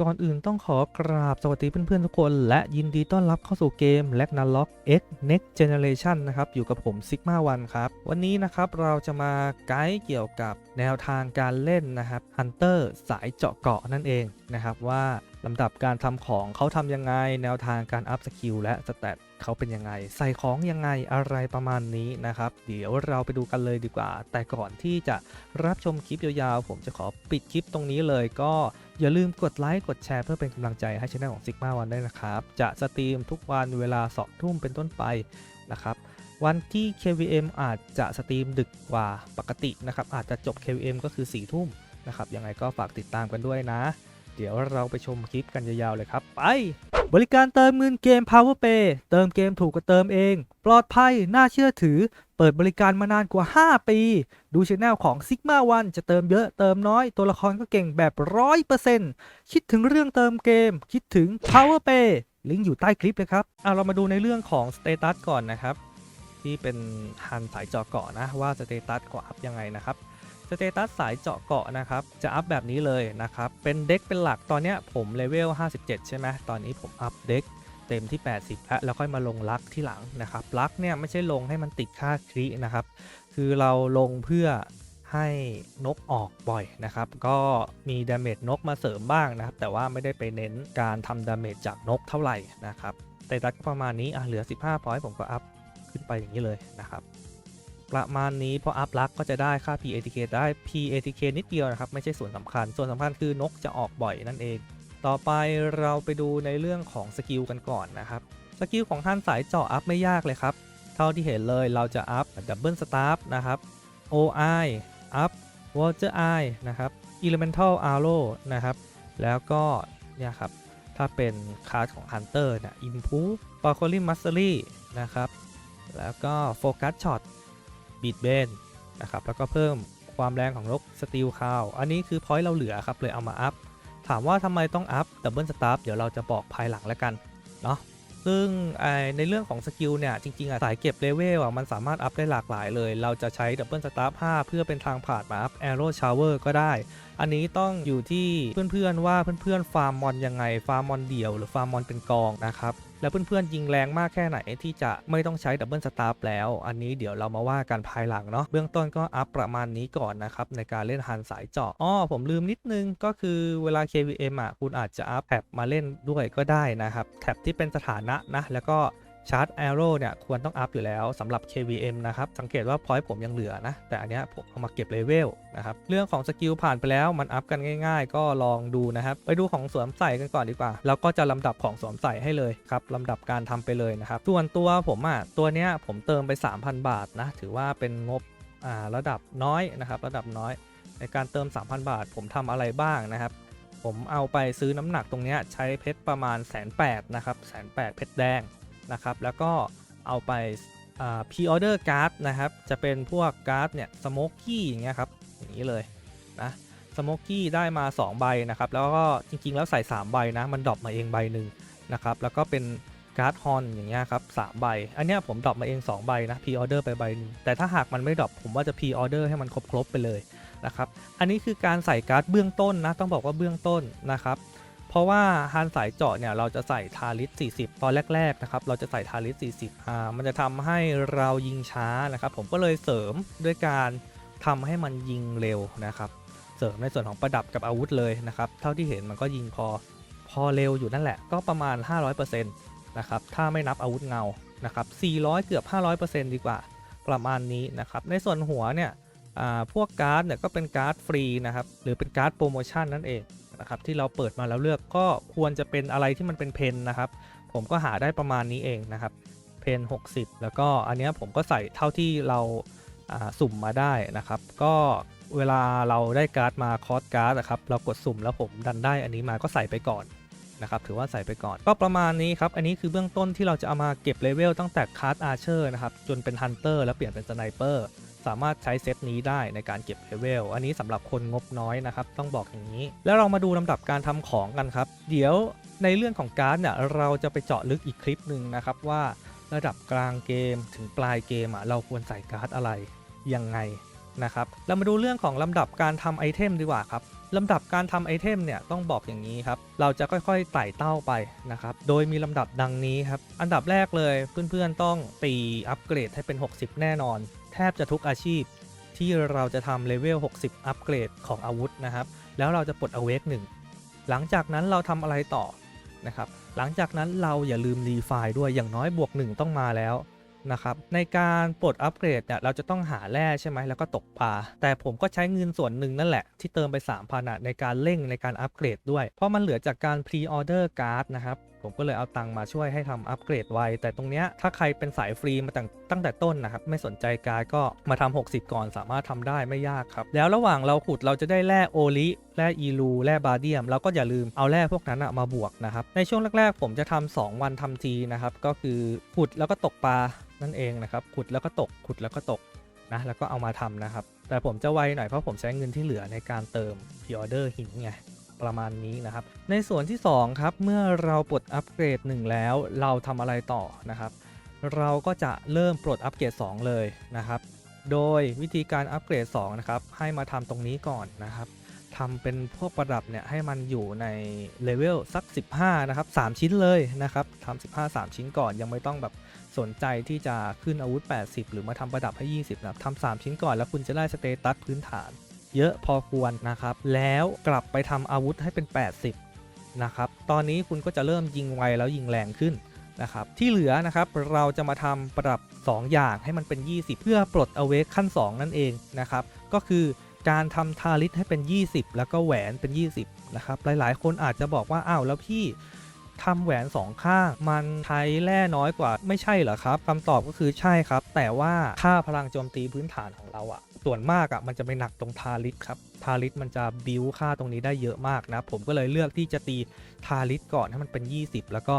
ก่อนอื่นต้องขอกราบสวัสดีเพื่อนๆทุกคน และยินดีต้อนรับเข้าสู่เกม l a g n a l o c X Next Generation นะครับ อยู่กับผม Sigma One ครับ วันนี้นะครับเราจะมาไกด์เกี่ยวกับแนวทางการเล่นนะครับ Hunter สายเจาะเกาะนั่นเองนะครับ ว่าลำดับการทำของเขาทำยังไง แนวทางการอัพสกิลและสเตตเขาเป็นยังไง ใส่ของยังไงอะไรประมาณนี้นะครับ เดี๋ยวเราไปดูกันเลยดีกว่า แต่ก่อนที่จะรับชมคลิปยาวๆ ผมจะขอปิดคลิปตรงนี้เลยก็ อย่าลืมกดไลค์กดแชร์เพื่อเป็นกำลังใจให้ช่องของ Sigma One ด้วยนะครับ จะสตรีมทุกวันเวลา2ทุ่มเป็นต้นไปนะครับ วันที่ KVM อาจจะสตรีมดึกกว่าปกตินะครับ อาจจะจบ KVM ก็คือ 4 ทุ่มนะครับ ยังไงก็ฝากติดตามกันด้วยนะ เดี๋ยวเราไปชมคลิปกันยาวๆเลยครับ ไป บริการเติมเงินเกม Power Pay เติมเกมถูกกว่าเติมเอง ปลอดภัยน่าเชื่อถือ เปิดบริการมานานกว่า 5 ปี ดูช anel ของ Sigma One จะเติมเยอะเติมน้อย ตัวละครก็เก่งแบบ 100%คิดถึงเรื่องเติมเกม คิดถึง Power Pay ลิงก์อยู่ใต้คลิปเลยครับเอาเรามาดูในเรื่องของ Status ก่อนนะครับ ที่เป็นฮันสายเจาะเกาะนะ ว่า Status ก็อัพยังไงนะครับสเตตัสสายเจาะเกาะนะครับ จะอัพแบบนี้เลยนะครับ เป็นเด็กเป็นหลักตอนนี้ผมเลเวล 57 ใช่ไหมตอนนี้ผมอัพเด็ก เต็มที่ 80แล้วแล้วค่อยมาลงลักที่หลังนะครับลักเนี่ยไม่ใช่ลงให้มันติดค่าครินะครับ คือเราลงเพื่อให้นกออกบ่อยนะครับ ก็มีดาเมจนกมาเสริมบ้างนะครับ แต่ว่าไม่ได้ไปเน้นการทำดาเมจจากนกเท่าไหร่นะครับสเตตัก็ประมาณนี้อะเหลือ 15พอยต์ผมก็อัพขึ้นไปอย่างนี้เลยนะครับประมาณนี้พออัพลักก็จะได้ค่า PATK ได้ PATK นิดเดียวนะครับ ไม่ใช่ส่วนสำคัญ ส่วนสำคัญคือนกจะออกบ่อยนั่นเอง ต่อไปเราไปดูในเรื่องของสกิลกันก่อนนะครับสกิลของท่านสายเจาะอัพไม่ยากเลยครับ เท่าที่เห็นเลยเราจะอัพดับเบิลสตาร์ฟนะครับ OI อัพ Water Eye นะครับ Elemental Arrow นะครับ แล้วก็เนี่ยครับ ถ้าเป็นคาร์ดของ Hunter เนี่ย Improve p a r c o l i Mastery นะครับ แล้วก็ Focus Shot บีดเบนนะครับ แล้วก็เพิ่มความแรงของนกสตีลคาวอันนี้คือพอยต์เราเหลือครับ เลยเอามาอัพ ถามว่าทำไมต้องอัพดับเบิลสตาร์เดี๋ยวเราจะบอกภายหลังแล้วกันเนาะซึ่งในเรื่องของสกิลเนี่ยจริงๆอะสายเก็บเลเวลอะมันสามารถอัพได้หลากหลายเลย เราจะใช้ดับเบิลสตาร์ฟ5เพื่อเป็นทางผ่านมาอัพแอโร่ชาวเวอร์ก็ได้ อันนี้ต้องอยู่ที่เพื่อนๆว่าเพื่อนๆฟาร์มมอนยังไงฟาร์มมอนเดี่ยว หรือฟาร์มมอนเป็นกองนะครับแล้วเพื่อนๆยิงแรงมากแค่ไหนที่จะไม่ต้องใช้ดับเบิลสตาร์แล้ว อันนี้เดี๋ยวเรามาว่ากันภายหลังเนาะเบื้องต้นก็อัพประมาณนี้ก่อนนะครับ ในการเล่นฮันสายเจาะอ้อผมลืมนิดนึงก็คือเวลา KVM อะคุณอาจจะอัพแท็บมาเล่นด้วยก็ได้นะครับ แท็บที่เป็นสถานะนะ แล้วก็ ชาร์จแอโร่เนี่ยควรต้องอัพอยู่แล้วสำหรับ KVM นะครับ สังเกตว่าพอยต์ผมยังเหลือนะ แต่อันเนี้ยผมเอามาเก็บเลเวลนะครับ เรื่องของสกิลผ่านไปแล้วมันอัพกันง่ายๆ ก็ลองดูนะครับ ไปดูของสวมใส่กันก่อนดีกว่า แล้วก็จะลำดับของสวมใส่ให้เลยครับลำดับการทำไปเลยนะครับ ส่วนตัวผมอะตัวเนี้ยผมเติมไป 3,000 บาทนะ ถือว่าเป็นงบอ่าระดับน้อยนะครับ ระดับน้อย ในการเติม 3,000 บาท ผมทำอะไรบ้างนะครับผมเอาไปซื้อน้ำหนักตรงเนี้ยใช้เพชรประมาณแสนแปดนะครับแสนแปดเพชรแดง นะครับ แล้วก็เอาไปพรีออเดอร์การ์ดนะครับ จะเป็นพวกการ์ดเนี่ยสโมกกี้อย่างเงี้ยครับ อย่างนี้เลยนะสโมกกี้ได้มา 2 ใบนะครับ แล้วก็จริงๆ แล้วใส่ 3 ใบนะ มันดรอปมาเองใบหนึ่งนะครับ แล้วก็เป็นการ์ดฮอนอย่างเงี้ยครับสามใบ อันเนี้ยผมดรอปมาเอง 2 ใบนะพรีออเดอร์ไปใบหนึงแต่ถ้าหากมันไม่ดรอปผมว่าจะพรีออเดอร์ให้มันครบๆไปเลยนะครับ อันนี้คือการใส่การ์ดเบื้องต้นนะ ต้องบอกว่าเบื้องต้นนะครับ เพราะว่าฮันสายเจาะเนี่ยเราจะใส่ทาริส 40 ตอนแรกๆนะครับเราจะใส่ทาริส 40อ่ามันจะทำให้เรายิงช้านะครับผมก็เลยเสริมด้วยการทำให้มันยิงเร็วนะครับเสริมในส่วนของประดับกับอาวุธเลยนะครับเท่าที่เห็นมันก็ยิงพอพอเร็วอยู่นั่นแหละก็ประมาณ 500%นะครับถ้าไม่นับอาวุธเงานะครับ400 เกือบ 500%ดีกว่าประมาณนี้นะครับในส่วนหัวเนี่ยอ่าพวกการ์ดเนี่ยก็เป็นการ์ดฟรีนะครับหรือเป็นการ์ดโปรโมชั่นนั่นเอง นะครับที่เราเปิดมาแล้วเลือกก็ควรจะเป็นอะไรที่มันเป็นเพนนะครับ ผมก็หาได้ประมาณนี้เองนะครับเพน60 แล้วก็อันนี้ผมก็ใส่เท่าที่เราอ่าสุ่มมาได้นะครับ ก็เวลาเราได้การ์ดมาคอร์สการ์ดนะครับเรากดสุ่มแล้วผมดันได้อันนี้มาก็ใส่ไปก่อนนะครับถือว่าใส่ไปก่อนก็ประมาณนี้ครับอันนี้คือเบื้องต้นที่เราจะเอามาเก็บเลเวลตั้งแต่คาร์ดอาร์เชอร์นะครับจนเป็นฮันเตอร์แล้วเปลี่ยนเป็นสไนเปอร์ สามารถใช้เซตนี้ได้ในการเก็บเลเวล อันนี้สำหรับคนงบน้อยนะครับ ต้องบอกอย่างนี้ แล้วเรามาดูลำดับการทำของกันครับ เดี๋ยวในเรื่องของการ์ดเนี่ยเราจะไปเจาะลึกอีกคลิปหนึ่งนะครับว่าระดับกลางเกมถึงปลายเกมอะเราควรใส่การ์ดอะไรยังไงนะครับ เรามาดูเรื่องของลำดับการทำไอเทมดีกว่าครับลำดับการทำไอเทมเนี่ยต้องบอกอย่างนี้ครับ เราจะค่อยๆไต่เต้าไปนะครับ โดยมีลำดับดังนี้ครับ อันดับแรกเลยเพื่อนๆต้องตีอัปเกรดให้เป็น 60 แน่นอน แทบจะทุกอาชีพที่เราจะทำเลเวล 60 อัปเกรดของอาวุธนะครับ แล้วเราจะปลดอเวกหนึ่งหลังจากนั้นเราทำอะไรต่อนะครับ หลังจากนั้นเราอย่าลืมรีไฟล์ด้วยอย่างน้อยบวก 1 ต้องมาแล้วนะครับ ในการปลดอัปเกรดเนี่ยเราจะต้องหาแร่ใช่ไหมแล้วก็ตกปลา แต่ผมก็ใช้เงินส่วนหนึ่งนั่นแหละ ที่เติมไป3,000อะในการเร่งในการอัปเกรดด้วย เพราะมันเหลือจากการพรีออเดอร์การ์ดนะครับ ผมก็เลยเอาตังมาช่วยให้ทำอัปเกรดไว แต่ตรงเนี้ยถ้าใครเป็นสายฟรีมาตั้งตั้งแต่ต้นนะครับ ไม่สนใจการก็มาทำ60 ก่อนสามารถทำได้ไม่ยากครับ แล้วระหว่างเราขุดเราจะได้แร่โอลิแร่อีลูแร่บาเดียม แล้วก็อย่าลืมเอาแร่พวกนั้นมาบวกนะครับ ในช่วงแรกๆ ผมจะทำ2วันทำทีนะครับ ก็คือขุดแล้วก็ตกปลานั่นเองนะครับขุดแล้วก็ตกขุดแล้วก็ตกนะแล้วก็เอามาทำนะครับ แต่ผมจะไวหน่อยเพราะผมใช้เงินที่เหลือในการเติมพ r ออเดอร์หินไง ประมาณนี้นะครับ ในส่วนที่2ครับเมื่อเราปลดอัปเกรด 1 แล้ว เราทำอะไรต่อนะครับ เราก็จะเริ่มปลดอัปเกรด 2 เลยนะครับ โดยวิธีการอัปเกรด2นะครับให้มาทำตรงนี้ก่อนนะครับทำเป็นพวกประดับเนี่ยให้มันอยู่ในเลเวลสัก 15 นะครับ 3 ชิ้นเลยนะครับทำ15 3 ชิ้นก่อนยังไม่ต้องแบบสนใจที่จะขึ้นอาวุธ 80 หรือมาทำประดับให้ 20 นะครับทำ3ชิ้นก่อนแล้วคุณจะได้สเตตัสพื้นฐาน เยอะพอควรนะครับ แล้วกลับไปทำอาวุธให้เป็น 80 นะครับ ตอนนี้คุณก็จะเริ่มยิงไวแล้วยิงแรงขึ้นนะครับ ที่เหลือนะครับเราจะมาทำปรับ 2 อย่างให้มันเป็น 20 เพื่อปลดอเวกขั้น 2 นั่นเองนะครับ ก็คือการทำทาริสให้เป็น 20 แล้วก็แหวนเป็น 20 นะครับ หลายๆ คนอาจจะบอกว่า อ้าว แล้วพี่ ทำแหวนสองข้าง มันใช้แร่น้อยกว่าไม่ใช่เหรอครับคำตอบก็คือใช่ครับ แต่ว่าค่าพลังโจมตีพื้นฐานของเราอะส่วนมากอะมันจะไปหนักตรงทาริสครับทาริสมันจะบิวค่าตรงนี้ได้เยอะมากนะผมก็เลยเลือกที่จะตีทาริสก่อนให้มันเป็น 20 แล้วก็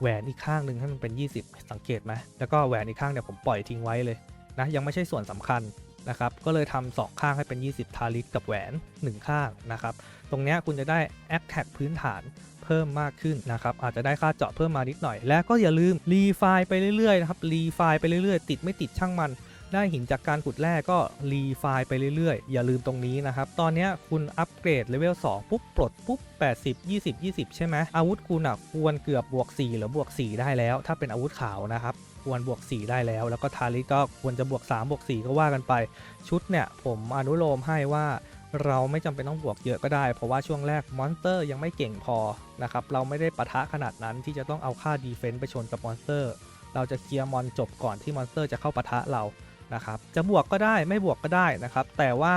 แหวนอีกข้างหนึ่งให้มันเป็น 20 สังเกตไหมแล้วก็แหวนอีกข้างเนี่ยผมปล่อยทิ้งไว้เลยนะยังไม่ใช่ส่วนสำคัญนะครับก็เลยทำสองข้างให้เป็น 20 ทาริสกับแหวน 1 ข้างนะครับ ตรงนี้คุณจะได้แอคแท็กพื้นฐาน พิ่มมากขึ้นนะครับอาจจะได้ค่าเจาะเพิ่มมานิดหน่อย และก็อย่าลืมรีไฟล์ไปเรื่อยๆนะครับรีไฟล์ไปเรื่อยๆ ติดไม่ติดช่างมันได้หินจากการขุดแร่ก็รีไฟล์ไปเรื่อยๆ อย่าลืมตรงนี้นะครับ ตอนนี้คุณอัปเกรดเลเวล 2 ปุ๊บ ปลด ปุ๊บ 80 20 20 ใช่ไหมอาวุธคุณอะควรเกือบบวก 4 หรือบวก 4 ได้แล้ว ถ้าเป็นอาวุธขาวนะครับ ควรบวก 4 ได้แล้ว แล้วก็ทาริก็ควรจะบวก 3 บวก 4 ก็ว่ากันไป ชุดเนี่ยผมอนุโลมให้ว่า เราไม่จำเป็นต้องบวกเยอะก็ได้ เพราะว่าช่วงแรกมอนสเตอร์ยังไม่เก่งพอนะครับเราไม่ได้ปะทะขนาดนั้นที่จะต้องเอาค่าดีเฟนต์ไปชนกับมอนสเตอร์เราจะเคลียร์มอนจบก่อนที่มอนสเตอร์จะเข้าปะทะเรานะครับจะบวกก็ได้ไม่บวกก็ได้นะครับแต่ว่า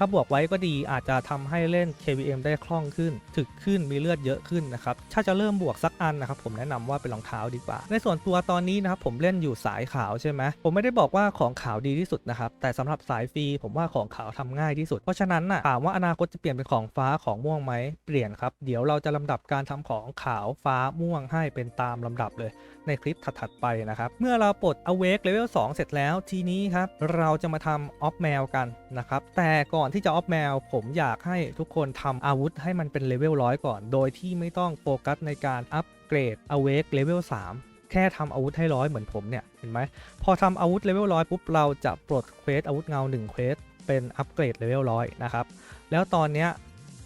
ถ้าบวกไว้ก็ดีอาจจะทำให้เล่น KVM ได้คล่องขึ้น ถึกขึ้นมีเลือดเยอะขึ้นนะครับ ถ้าจะเริ่มบวกสักอันนะครับผมแนะนำว่าเป็นรองเท้าดีกว่า ในส่วนตัวตอนนี้นะครับผมเล่นอยู่สายขาวใช่ไหมผมไม่ได้บอกว่าของขาวดีที่สุดนะครับแต่สำหรับสายฟรีผมว่าของขาวทำง่ายที่สุด เพราะฉะนั้นน่ะถามว่าอนาคตจะเปลี่ยนเป็นของฟ้าของม่วงไหมเปลี่ยนครับเดี๋ยวเราจะลำดับการทำของขาวฟ้าม่วงให้เป็นตามลำดับเลย ในคลิปถัดๆไปนะครับ เมื่อเราปลด Awake Level 2 เสร็จแล้วทีนี้ครับเราจะมาทำ Off Mail กันนะครับ แต่ก่อนที่จะ Off Mail ผมอยากให้ทุกคนทำอาวุธให้มันเป็นเลเวลร้อยก่อน โดยที่ไม่ต้องโฟกัสในการอัปเกรด Awake Level 3แค่ทำอาวุธให้ร้อยเหมือนผมเนี่ย เห็นไหม พอทำอาวุธเลเวลร้อยปุ๊บ เราจะปลดเควสอาวุธเงา1เควสเป็นอัปเกรดเลเวลร้อยนะครับ แล้วตอนเนี้ย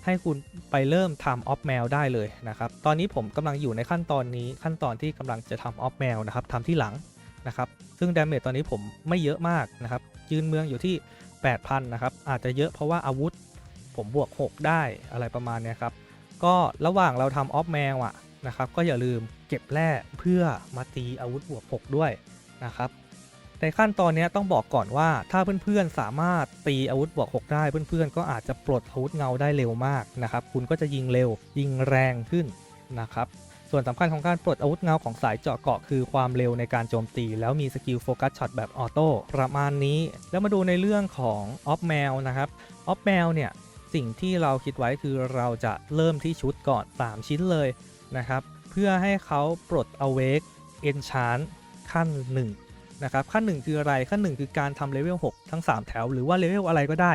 ให้คุณไปเริ่มทำออฟแมวได้เลยนะครับ ตอนนี้ผมกำลังอยู่ในขั้นตอนนี้ขั้นตอนที่กำลังจะทำออฟแมวนะครับทำที่หลังนะครับ ซึ่งดาเมจตอนนี้ผมไม่เยอะมากนะครับ ยืนเมืองอยู่ที่ 8,000 นะครับ อาจจะเยอะเพราะว่าอาวุธ ผมบวก 6 ได้อะไรประมาณเนี้ยครับ ก็ระหว่างเราทำออฟแมวอะนะครับ ก็อย่าลืมเก็บแร่เพื่อมาตีอาวุธบวก 6 ด้วยนะครับ ในขั้นตอนนี้ต้องบอกก่อนว่าถ้าเพื่อนๆสามารถตีอาวุธบวก6ได้เพื่อนๆ ก็อาจจะปลดอาวุธเงาได้เร็วมากนะครับคุณก็จะยิงเร็วยิงแรงขึ้นนะครับส่วนสำคัญของการปลดอาวุธเงาของสายเจาะเกาะคือความเร็วในการโจมตี แล้วมีสกิลโฟกัสช็อตแบบออโต้ประมาณนี้ แล้วมาดูในเรื่องของออฟแมวนะครับออฟแมวเนี่ยสิ่งที่เราคิดไว้คือเราจะเริ่มที่ชุดก่อน 3 ชิ้นเลยนะครับ เพื่อให้เขาปลด awake enchant ขั้น 1 นะครับขั้น 1 คืออะไรขั้น 1 คือการทำเลเวล6ทั้ง 3 แถว หรือว่าเลเวลอะไรก็ได้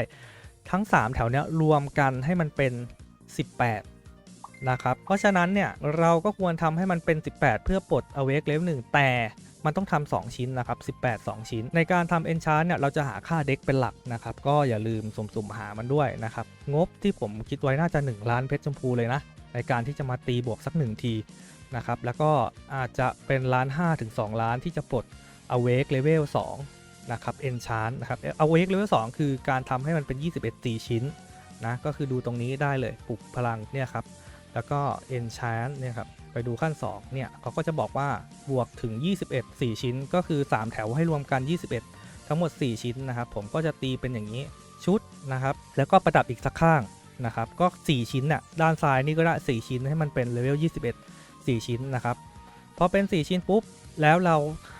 ทั้ง 3 แถวเนี้ยรวมกันให้มันเป็น 18 นะครับ เพราะฉะนั้นเนี่ยเราก็ควรทำให้มันเป็น 18 เพื่อปลด awake level 1แต่มันต้องทำ2ชิ้นนะครับ 18 2 ชิ้น ในการทำ enchant เนี่ยเราจะหาค่าเด็กเป็นหลักนะครับ ก็อย่าลืมสุ่มๆหามันด้วยนะครับ งบที่ผมคิดไว้น่าจะ 1 ล้านเพชรชมพูเลยนะ ในการที่จะมาตีบวกสัก 1 ทีนะครับ แล้วก็อาจจะเป็นล้าน5ถึง2ล้านที่จะปลด awake level 2นะครับ enchant นะครับ awake level 2 คือการทำให้มันเป็น 21 4ชิ้นนะก็คือดูตรงนี้ได้เลยปลุกพลังเนี่ยครับแล้วก็ enchant เนี่ยครับไปดูขั้น 2 เนี่ยเขาก็จะบอกว่าบวกถึง 21 4 ชิ้น ก็คือ 3 แถวให้รวมกัน 21 ทั้งหมด 4 ชิ้นนะครับผมก็จะตีเป็นอย่างนี้ชุดนะครับแล้วก็ประดับอีกสักข้างนะครับก็ 4 ชิ้นน่ะด้านซ้ายนี่ก็ได้ 4 ชิ้นให้มันเป็นเลเวล 21 4 ชิ้นนะครับพอเป็น 4 ชิ้นปุ๊บ แล้วเรา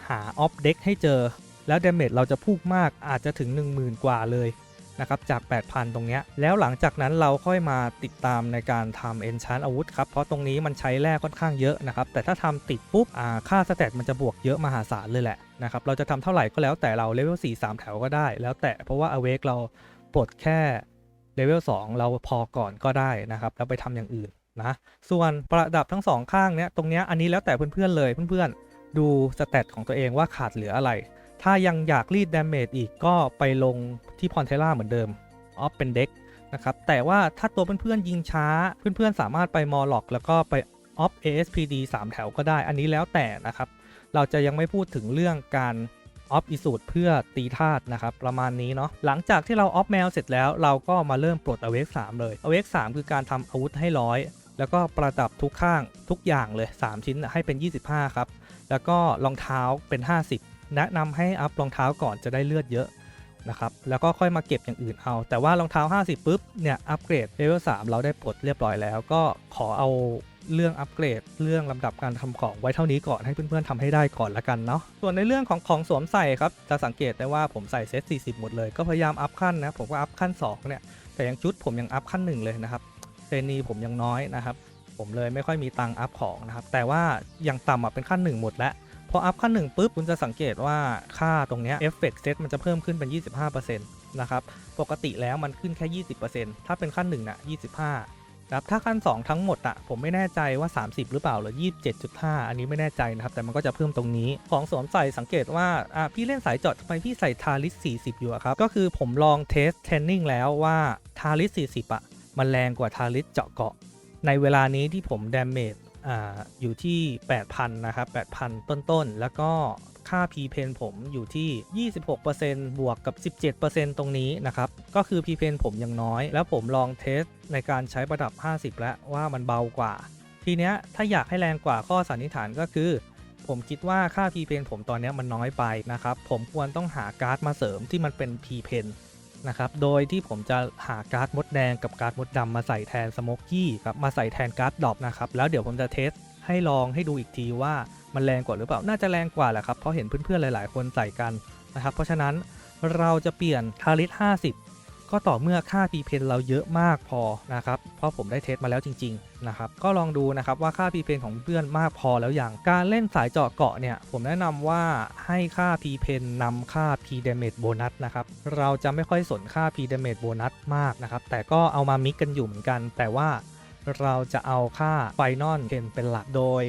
หาออฟเด็กให้เจอ แล้วดาเมจเราจะพุ่งมากอาจจะถึง 10,000 กว่าเลยนะครับจาก 8,000 ตรงเนี้ยแล้วหลังจากนั้นเราค่อยมาติดตามในการทำ enchant อาวุธครับ เพราะตรงนี้มันใช้แร่ค่อนข้างเยอะนะครับ แต่ถ้าทำติดปุ๊บค่าสเตตมันจะบวกเยอะมหาศาลเลยแหละนะครับ เราจะทำเท่าไหร่ก็แล้วแต่เราเลเวล 4 3 แถวก็ได้ แล้วแต่เพราะว่า awake เราปลดแค่เลเวล 2 เราพอก่อนก็ได้นะครับ แล้วไปทำอย่างอื่นนะ ส่วนประดับทั้งสองข้างเนี้ยตรงเนี้ยอันนี้แล้วแต่เพื่อนๆเลยเพื่อนๆ ดูสเตตของตัวเองว่าขาดเหลืออะไร ถ้ายังอยากรีดดาเมจอีกก็ไปลงที่พอนเทล่าเหมือนเดิมออฟเป็นเด็กนะครับ แต่ว่าถ้าตัวเพื่อนๆยิงช้า เพื่อนๆสามารถไปมอล็อก แล้วก็ไปออฟ ASPD 3 แถวก็ได้ อันนี้แล้วแต่นะครับ เราจะยังไม่พูดถึงเรื่องการออฟอีสูตรเพื่อตีธาตุนะครับ ประมาณนี้เนาะหลังจากที่เราออฟแมวเสร็จแล้วเราก็มาเริ่มปลดอเวก3เลยอเวก3คือการทำอาวุธให้ร้อยแล้วก็ประดับทุกข้างทุกอย่างเลย 3 ชิ้นให้เป็น 25 ครับ แล้วก็รองเท้าเป็น 50 แนะนำให้อัพรองเท้าก่อนจะได้เลือดเยอะนะครับ แล้วก็ค่อยมาเก็บอย่างอื่นเอา แต่ว่ารองเท้า 50ปุ๊บ เนี่ยอัปเกรดเลเวล3เราได้ปลดเรียบร้อยแล้ว ก็ขอเอาเรื่องอัปเกรด เรื่องลำดับการทำของไว้เท่านี้ก่อนให้เพื่อนๆทำให้ได้ก่อนละกันเนาะ ส่วนในเรื่องของของสวมใส่ครับ จะสังเกตได้ว่าผมใส่เซต 40 หมดเลย ก็พยายามอัพขั้นนะ ผมก็อัพขั้น 2 เนี่ย แต่ยังชุดผมยังอัพขั้น 1 เลยนะครับเซนีผมยังน้อยนะครับ ผมเลยไม่ค่อยมีตังค์อัพของนะครับ แต่ว่าอยังต่ำอะเป็นขั้น1หมดแล้วพออัพขั้นหนึ่งปุ๊บคุณจะสังเกตว่าค่าตรงเนี้เอฟเฟกต์เซตมันจะเพิ่มขึ้นเป็น 25%นะครับปกติแล้วมันขึ้นแค่ 20%ถ้าเป็นขั้น1น่ะ25ครับถ้าขั้น 2 ทั้งหมดอะผมไม่แน่ใจว่า 30 หรือเปล่าหรือ 27.5 อันนี้ไม่แน่ใจนะครับ แต่มันก็จะเพิ่มตรงนี้ของสวมใส่สังเกตว่าอะพี่เล่นสายจอดทำไมพี่ใส่ทาริส 40 อยู่ครับ ก็คือผมลองเทสเทรนนิ่งแล้วว่าทาริส 40อะมันแรงกว่าทาริสเจาะเกาะ ในเวลานี้ที่ผมดาเมจอ่าอยู่ที่ 8,000 นะครับ 8,000 ต้นๆ แล้วก็ค่า P เพนผมอยู่ที่ 26%บวกกับ 17%ตรงนี้นะครับ ก็คือ P เพนผมยังน้อย แล้วผมลองเทสในการใช้ประดับ 50 แล้วว่ามันเบากว่า ทีเนี้ยถ้าอยากให้แรงกว่าข้อสันนิษฐานก็คือ ผมคิดว่าค่า P เพนผมตอนนี้มันน้อยไปนะครับ ผมควรต้องหาการ์ดมาเสริมที่มันเป็น P เพน นะครับ โดยที่ผมจะหาการ์ดมดแดงกับการ์ดมดดำมาใส่แทนสโมกกี้ครับมาใส่แทนการ์ดดอกนะครับ แล้วเดี๋ยวผมจะเทสให้ลองให้ดูอีกทีว่ามันแรงกว่าหรือเปล่า น่าจะแรงกว่าแหละครับ เพราะเห็นเพื่อนๆหลาย ๆ คนใส่กันนะครับ เพราะฉะนั้นเราจะเปลี่ยนทาริส50 ก็ต่อเมื่อค่า p ีเพนเราเยอะมากพอนะครับเพราะผมได้เทสมาแล้วจริงๆนะครับก็ลองดูนะครับว่าค่า p ีเพนของเพื่อนมากพอแล้วอย่างการเล่นสายเจาะเกาะเนี่ยผมแนะนำว่าให้ค่า p ีเพนนำค่า p damage bonus นะครับเราจะไม่ค่อยสนค่า p damage bonus มากนะครับแต่ก็เอามามิกกันอยู่เหมือนกัน แต่ว่าเราจะเอาค่า final เพนเป็นหลักโดย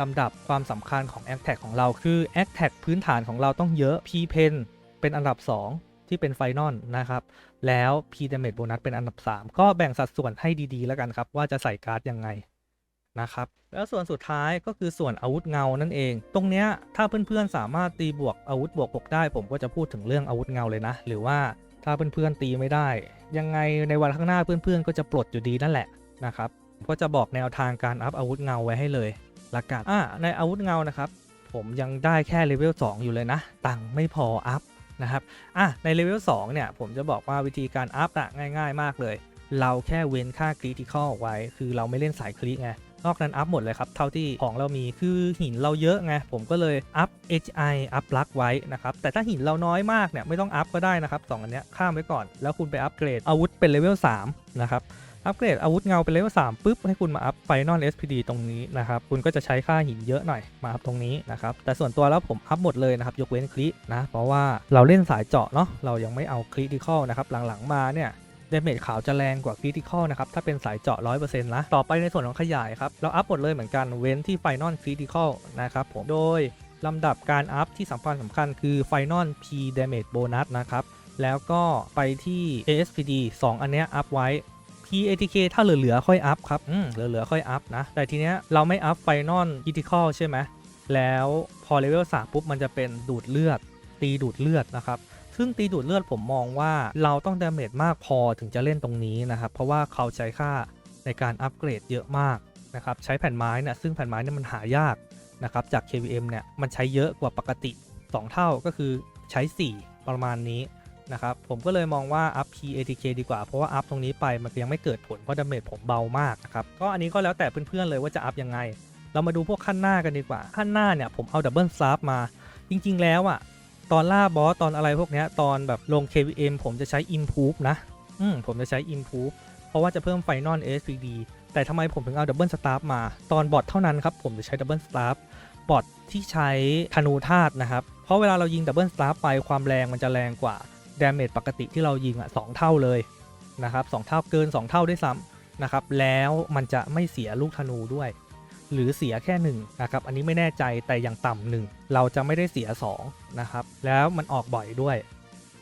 ลำดับความสำคัญของ a c t a g ของเราคือ a c t a g พื้นฐานของเราต้องเยอะ P pen เป็นอันดับ 2 ที่เป็น Final นะครับ แล้ว P damage bonus เป็นอันดับ 3 ก็แบ่งสัดส่วนให้ดีๆ แล้วกันครับ ว่าจะใส่การ์ดยังไงนะครับ แล้วส่วนสุดท้ายก็คือส่วนอาวุธเงานั่นเอง ตรงเนี้ยถ้าเพื่อนๆสามารถตีบวกอาวุธบวกบกได้ ผมก็จะพูดถึงเรื่องอาวุธเงาเลยนะ หรือว่าถ้าเพื่อนๆตีไม่ได้ ยังไงในวันข้างหน้าเพื่อนๆ ก็จะปลดอยู่ดีนั่นแหละนะครับก็จะบอกแนวทางการอัพอาวุธเงาไว้ให้เลยละกันอะในอาวุธเงานะครับ ผมยังได้แค่เลเวล2อยู่เลยนะ ตังค์ไม่พออัพ นะครับอะในเลเวล2เนี่ยผมจะบอกว่าวิธีการอัพอะง่าย ๆ มากเลย เราแค่เว้นค่าคริติคอลไว้ คือเราไม่เล่นสายคริไงนอกนั้นอัพหมดเลยครับ เท่าที่ของเรามีคือหินเราเยอะไง ผมก็เลยอัพ HI อัพลักไว้นะครับ แต่ถ้าหินเราน้อยมากเนี่ยไม่ต้องอัพก็ได้นะครับสองอันเนี้ยข้ามไว้ก่อน แล้วคุณไปอัพเกรดอาวุธเป็นเลเวล3นะครับ อัปเกรดอาวุธเงาเป็นเลเวล3ปุ๊บให้คุณมาอัพไฟนอล SPD ตรงนี้นะครับ คุณก็จะใช้ค่าหินเยอะหน่อยมาอัพตรงนี้นะครับ แต่ส่วนตัวแล้วผมอัพหมดเลยนะครับ ยกเว้นคลินะ เพราะว่าเราเล่นสายเจาะเนาะเรายังไม่เอาคริติคอลนะครับหลังๆมาเนี่ยเดเมจขาวจะแรงกว่าคริติคอลนะครับ ถ้าเป็นสายเจาะ 100%นะ ต่อไปในส่วนของขยายครับ เราอัพหมดเลยเหมือนกันเว้นที่ไฟนอลคริติคอลนะครับผม โดยลำดับการอัพที่สำคัญสำคัญคือ Final P Damage Bonus นะครับ แล้วก็ไปที่ ASPD 2 อันเนี้ยอัพไว้ PATK ถ้าเหลือๆค่อยอัพครับอืมเหลือๆค่อยอัพนะ แต่ทีเนี้ยเราไม่อัพ Final Critical ใช่ไหมแล้วพอเลเวล3ปุ๊บมันจะเป็นดูดเลือด ตีดูดเลือดนะครับซึ่งตีดูดเลือดผมมองว่าเราต้องดาเมจมากพอถึงจะเล่นตรงนี้นะครับ เพราะว่าเขาใช้ค่าในการอัปเกรดเยอะมากนะครับใช้แผ่นไม้นี่ยซึ่งแผ่นไม้นี่มันหายากนะครับจาก KVM เนี่ยมันใช้เยอะกว่าปกติ 2 เท่าก็คือใช้ 4 ประมาณนี้ นะครับผมก็เลยมองว่าอัพ PATK ดีกว่า เพราะว่าอัพตรงนี้ไปมันยังไม่เกิดผล เพราะดาเมจผมเบามากนะครับก็อันนี้ก็แล้วแต่เพื่อนๆเลยว่าจะอัพยังไง เรามาดูพวกขั้นหน้ากันดีกว่า ขั้นหน้าเนี่ยผมเอาดับเบิลส a า p มาจริง ๆ แล้วอะ่ะตอนล่าบอสตอนอะไรพวกนี้ตอนแบบลง KVM ผมจะใช้ Improve นะอืมผมจะใช้ Improve เพราะว่าจะเพิ่ม Final SPD แต่ทำไมผมถึงเอาดับเบิลสตาร์มา ตอนบอทเท่านั้นครับ ผมจะใช้ดับเบิลสตาร์บอทที่ใช้ธนูธาตุนะครับ เพราะเวลาเรายิงดับเบิลสตาร์ไปความแรงมันจะแรงกว่า ดาเมจปกติที่เรายิงอะสองเท่าเลยนะครับสองเท่าเกิน 2 เท่าด้วยซ้ำนะครับแล้วมันจะไม่เสียลูกธนูด้วย หรือเสียแค่1นะครับอันนี้ไม่แน่ใจแต่อย่างต่ำหนึ่งเราจะไม่ได้เสีย2นะครับแล้วมันออกบ่อยด้วย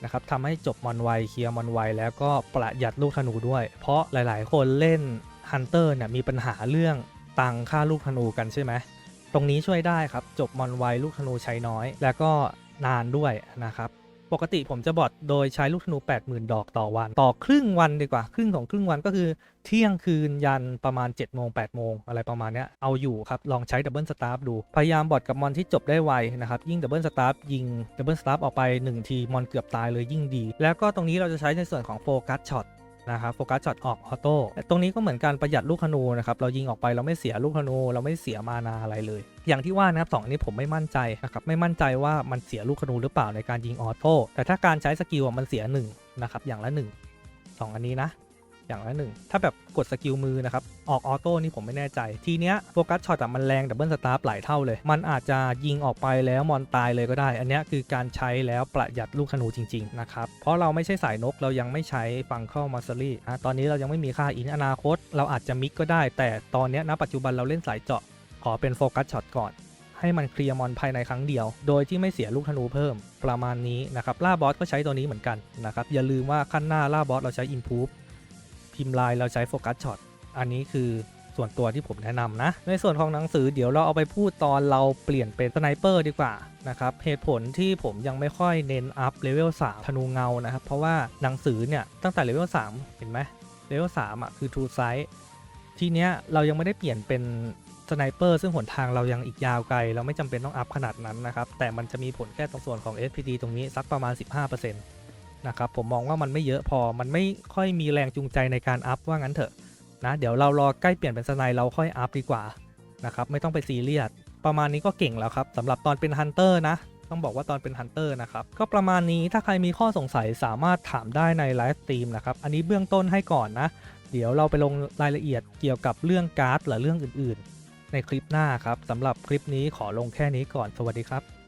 นะครับทำให้จบมอนไวเคลียร์มอนไวแล้วก็ประหยัดลูกธนูด้วย เพราะหลาย ๆ คนเล่นฮันเตอร์เนี่ยมีปัญหาเรื่องตังค่าลูกธนูกันใช่ไหมตรงนี้ช่วยได้ครับจบมอนไวลูกธนูใช้น้อย แล้วก็นานด้วยนะครับ ปกติผมจะบอดโดยใช้ลูกธนู 80,000 ดอกต่อวัน ต่อครึ่งวันดีกว่า ครึ่งของครึ่งวันก็คือเที่ยงคืนยันประมาณ7โมง8โมงอะไรประมาณนี้เอาอยู่ครับ ลองใช้ดับเบิลสตาร์ฟดู พยายามบอดกับมอนที่จบได้ไวนะครับ ยิ่งดับเบิลสตาร์ฟยิงดับเบิลสตาร์ฟออกไป 1 ที มอนเกือบตายเลยยิ่งดี แล้วก็ตรงนี้เราจะใช้ในส่วนของโฟกัสช็อต นะครับโฟกัสช็อตออกออโต้ตรงนี้ก็เหมือนการประหยัดลูกธนูนะครับเรายิงออกไปเราไม่เสียลูกธนู เราไม่เสียมานาอะไรเลย อย่างที่ว่านะครับสองอันนี้ผมไม่มั่นใจนะครับไม่มั่นใจว่ามันเสียลูกธนูหรือเปล่าในการยิงออโต้แต่ถ้าการใช้สกิลมันเสีย1นะครับอย่างละ 1 2 อันนี้นะ อย่างละหนึ่งถ้าแบบกดสกิลมือนะครับ ออกออโต้นี่ผมไม่แน่ใจ ทีเนี้ยโฟกัสช็อตมันแรงดับเบิลสตาร์หลายเท่าเลย มันอาจจะยิงออกไปแล้วมอนตายเลยก็ได้ อันเนี้ยคือการใช้แล้วประหยัดลูกธนูจริง ๆ นะครับ เพราะเราไม่ใช่สายนกเรายังไม่ใช้ฟังเข้ามาซ e รี่อะตอนนี้เรายังไม่มีค่าอินอนาคต เราอาจจะมิกก็ได้ แต่ตอนเนี้ยณปัจจุบันเราเล่นสายเจาะขอเป็นโฟกัสช็อตก่อนให้มันเคลียร์มอนภายในครั้งเดียว โดยที่ไม่เสียลูกธนูเพิ่มประมาณนี้นะครับล่าบอสก็ใช้ตัวนี้เหมือนกันนะครับอย่าลืมว่าขั้นหน้าล่าบอสเราใช้ improve พิมพ์ลายเราใช้โฟกัสช็อตอันนี้คือส่วนตัวที่ผมแนะนำนะ ในส่วนของหนังสือเดี๋ยวเราเอาไปพูดตอนเราเปลี่ยนเป็นสไนเปอร์ดีกว่านะครับเหตุผลที่ผมยังไม่ค่อยเน้นอัพเลเวล3ธนูเงานะครับ เพราะว่าหนังสือเนี่ยตั้งแต่เลเวล3เห็นไหมเลเวล3อะคือ True Sight ทีเนี้ยเรายังไม่ได้เปลี่ยนเป็นสไนเปอร์ซึ่งหนทางเรายังอีกยาวไกล เราไม่จำเป็นต้องอัพขนาดนั้นนะครับ แต่มันจะมีผลแค่ตรงส่วนของ SPD ตรงนี้สักประมาณ 15% นะครับผมมองว่ามันไม่เยอะพอมันไม่ค่อยมีแรงจูงใจในการอัพว่างั้นเถอะนะเดี๋ยวเรารอใกล้เปลี่ยนเป็นสไนเราค่อยอัพดีกว่านะครับไม่ต้องไปซีเรียสประมาณนี้ก็เก่งแล้วครับสำหรับตอนเป็นฮันเตอร์นะต้องบอกว่าตอนเป็นฮันเตอร์นะครับก็ประมาณนี้ถ้าใครมีข้อสงสัยสามารถถามได้ในไลฟ์สตรีมนะครับอันนี้เบื้องต้นให้ก่อนนะเดี๋ยวเราไปลงรายละเอียดเกี่ยวกับเรื่องการ์ดหรือเรื่องอื่น ๆ ในคลิปหน้าครับสำหรับคลิปนี้ขอลงแค่นี้ก่อนสวัสดีครับ